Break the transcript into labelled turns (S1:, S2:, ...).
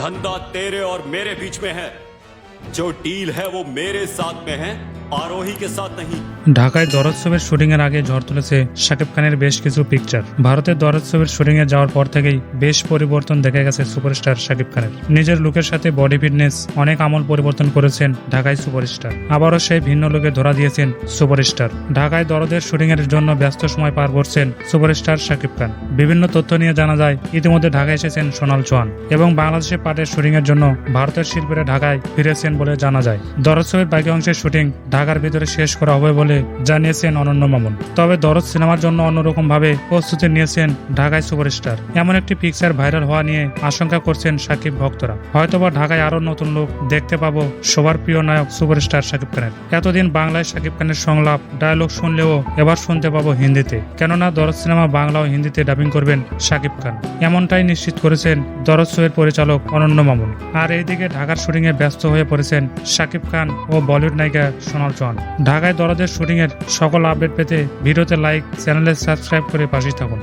S1: धंधा तेरे और मेरे बीच में है। जो डील है वो मेरे साथ में है।
S2: ঢাকায় দরজসবের শুটিং এর আগে ঝড় তুলেছে শাকিব খানের বেশ কিছু পিকচার ভারতের দরজসবের শুটিং এ যাওয়ার পর থেকেই বেশ পরিবর্তন দেখা গেছে সুপারস্টার শাকিব খানের। নিজের লুকের সাথে বডি ফিটনেস অনেক আমল পরিবর্তন করেছেন ঢাকায় সুপারস্টার। আবারও সেই ভিন্ন লুকে ধরা দিয়েছেন সুপারস্টার। ঢাকায় দরদের শুটিং এর জন্য ব্যস্ত সময় পার করছেন সুপারস্টার শাকিব খান। বিভিন্ন তথ্য নিয়ে জানা যায়, ইতিমধ্যে ঢাকায় এসেছেন সোনাল চৌহান। এবং বাংলাদেশে পাটের শুটিং এর জন্য ভারতের শিল্পীরা ঢাকায় ফিরেছেন বলে জানা যায়। দরজসবের বাকি অংশের শুটিং ঢাকার ভিতরে শেষ করা হবে বলে জানিয়েছেন অনন্য মামুন। তবে দরদ সিনেমার জন্য অন্যরকম ভাবে প্রস্তুতি নিয়েছেন ঢাকায় সুপারস্টার। এমন একটি পিকচার ভাইরাল হওয়া নিয়ে আশঙ্কা করছেন সাকিব ভক্তরা। হয়তোবা ঢাকায় আরও নতুন লোক দেখতে পাবো সবার প্রিয় নায়ক সুপারস্টার সাকিব খানের। এতদিন বাংলায় সাকিব খানের সংলাপ ডায়লগ শুনলেও এবার শুনতে পাবো হিন্দিতে। কেননা দরদ সিনেমা বাংলা ও হিন্দিতে ডাবিং করবেন সাকিব খান। এমনটাই নিশ্চিত করেছেন দরদ শোয়ের পরিচালক অনন্য মামুন। আর এইদিকে ঢাকার শুটিং এ ব্যস্ত হয়ে পড়েছেন সাকিব খান ও বলিউড নায়িকা সোনাল। চৌহান ঢাকায় দরদের শুটিংয়ের সকল আপডেট পেতে ভিডিওতে লাইক চ্যানেলে সাবস্ক্রাইব করে পাশে থাকুন।